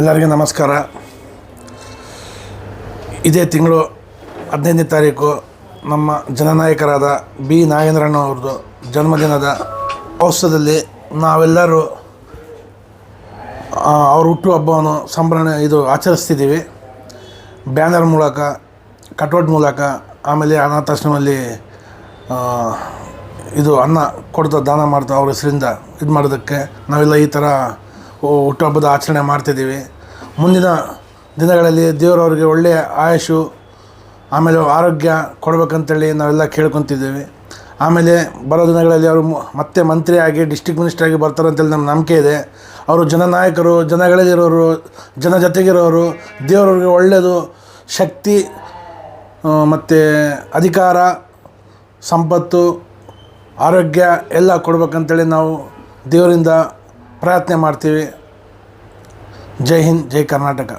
ಎಲ್ಲರಿಗೂ ನಮಸ್ಕಾರ. ಇದೇ ತಿಂಗಳು ಹದಿನೈದನೇ ತಾರೀಕು ನಮ್ಮ ಜನನಾಯಕರಾದ ಬಿ. ನಾಗೇಂದ್ರಣ್ಣ ಅವ್ರದ್ದು ಜನ್ಮದಿನದ ಔಷಧದಲ್ಲಿ ನಾವೆಲ್ಲರೂ ಅವ್ರ ಹುಟ್ಟು ಹಬ್ಬವನ್ನು ಸಂಭ್ರಮ, ಇದು ಆಚರಿಸ್ತಿದ್ದೀವಿ. ಬ್ಯಾನರ್ ಮೂಲಕ, ಕಟೌಟ್ ಮೂಲಕ, ಆಮೇಲೆ ಅನಾಥಾಶ್ರಮದಲ್ಲಿ ಇದು ಅನ್ನ ಕೊಡ್ತಾ ದಾನ ಮಾಡ್ತಾ ಅವ್ರ ಹೆಸರಿಂದ ಇದು ಮಾಡೋದಕ್ಕೆ ನಾವೆಲ್ಲ ಈ ಥರ ಹುಟ್ಟುಹಬ್ಬದ ಆಚರಣೆ ಮಾಡ್ತಿದ್ದೀವಿ. ಮುಂದಿನ ದಿನಗಳಲ್ಲಿ ದೇವರವ್ರಿಗೆ ಒಳ್ಳೆಯ ಆಯುಷು ಆಮೇಲೆ ಆರೋಗ್ಯ ಕೊಡಬೇಕಂತೇಳಿ ನಾವೆಲ್ಲ ಕೇಳ್ಕೊತಿದ್ದೀವಿ. ಆಮೇಲೆ ಬರೋ ದಿನಗಳಲ್ಲಿ ಅವರು ಮತ್ತೆ ಮಂತ್ರಿಯಾಗಿ ಡಿಸ್ಟಿಕ್ ಮಿನಿಸ್ಟರ್ ಆಗಿ ಬರ್ತಾರೆ ಅಂತೇಳಿ ನಮ್ಮ ನಂಬಿಕೆ ಇದೆ. ಅವರು ಜನನಾಯಕರು, ಜನಗಳಲ್ಲಿರೋರು ಜನ ಜೊತೆಗಿರೋರು ದೇವರವ್ರಿಗೆ ಒಳ್ಳೆಯದು ಶಕ್ತಿ ಮತ್ತು ಅಧಿಕಾರ, ಸಂಪತ್ತು, ಆರೋಗ್ಯ ಎಲ್ಲ ಕೊಡ್ಬೇಕಂತೇಳಿ ನಾವು ದೇವರಿಂದ ಪ್ರಾರ್ಥನೆ ಮಾಡ್ತೀವಿ ಜೈ ಹಿಂದ್ ಜೈ ಕರ್ನಾಟಕ